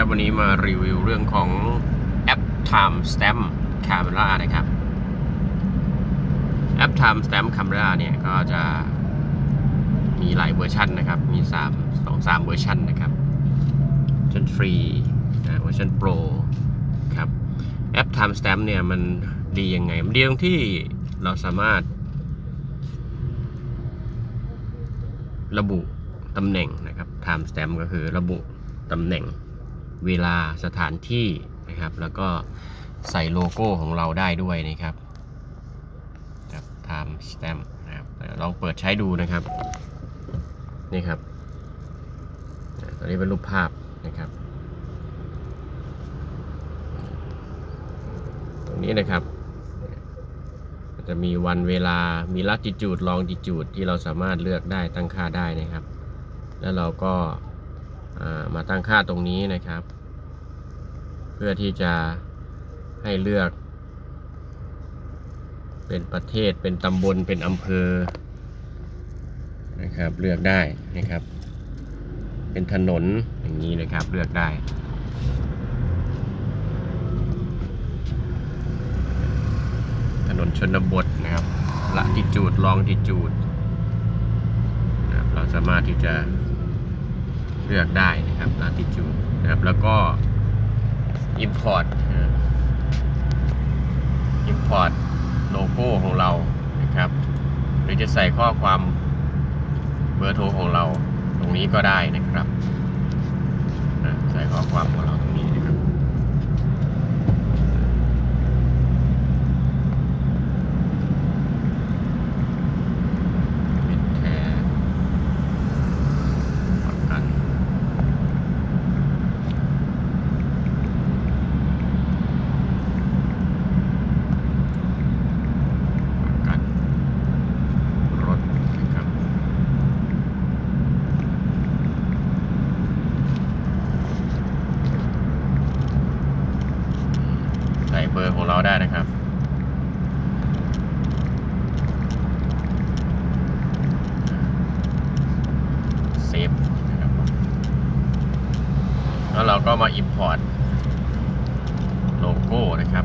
ครับ วันนี้มารีวิวเรื่องของแอป Time Stamp Camera นะครับ แอป Time Stamp Camera เนี่ย ก็จะมีหลายเวอร์ชันนะครับ มี3 2 3เวอร์ชันนะครับเวอร์ชันฟรีเวอร์ชันโปรครับแอป Time Stamp เนี่ย มันดียังไง มันดีตรงที่เราสามารถ ระบุตำแหน่งนะครับ time stamp ก็คือระบุตำแหน่ง เวลาสถานที่นะครับ แล้วก็ใส่โลโก้ของเราได้ด้วยนะครับครับ time stamp นะครับลองเปิดใช้ดูนะครับ นี่ครับตัวนี้เป็นรูปภาพนะครับ ตรงนี้นะครับจะมีวันเวลา มีลัติจูดลองดิจูดที่เราสามารถเลือกได้ตั้งค่าได้นะครับ แล้วเราก็ มาตั้งค่าตรงนี้นะครับ เพื่อที่จะให้เลือก เป็นประเทศเป็นตำบลเป็นอำเภอนะครับเลือกได้นะครับ เป็นถนนอย่างนี้นะครับเลือกได้ถนนชนบทนะครับละติจูดลองติจูดนะครับเราสามารถที่จะ เลือกได้นะครับละติจูดนะครับ แล้วก็ Import Import โลโก้ของเรานะครับ หรือจะใส่ข้อความเบอร์โทรของเราตรงนี้ก็ได้นะครับ ใส่ข้อความของเราตรงนี้นะครับ มิดแท้ประกันประกันรถนะครับใส่เบอร์ของเราได้นะครับ เซฟนะครับแล้วเราก็มา Import โลโก้นะครับ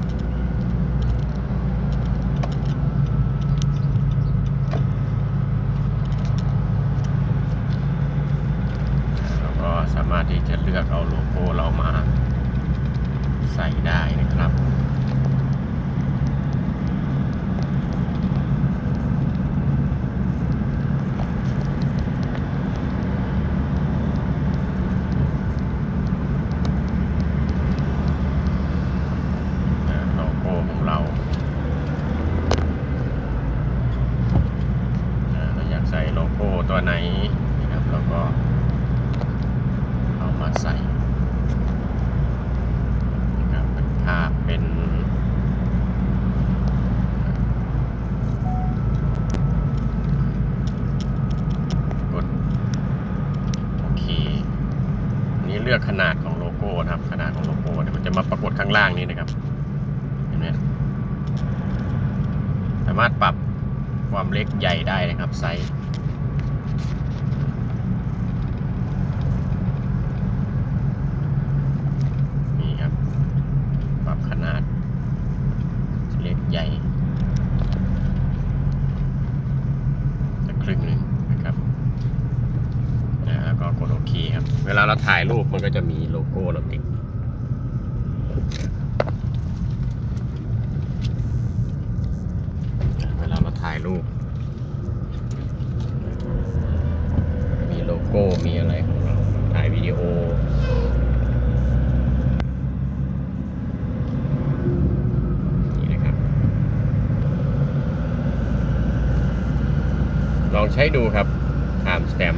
เราก็สามารถที่จะเลือกเอาโลโก้เรามาใส่ได้นะครับ นะโลโก้ของเรานะเราอยากใส่โลโก้ตัวไหนนะครับเราก็เอามาใส่นะครับเป็นภาพเป็นกดโอเคอันนี้เลือกขนาดของโลโก้นะครับ ขนาดของโลโก้เนี่ยมันจะมาปรากฏข้างล่างนี้นะครับเห็นไหมสามารถปรับความเล็กใหญ่ได้นะครับไซส์นี่ครับ ปรับขนาด เล็กใหญ่จะครึ่งหนึ่งนะครับอ่าแล้วก็กดโอ เวลาเราถ่ายรูปมันก็จะมีโลโก้เราติดเวลาเราถ่ายรูป มีโลโก้มีอะไรของเราถ่ายวิดีโอนี่นะครับลองใช้ดูครับ time stamp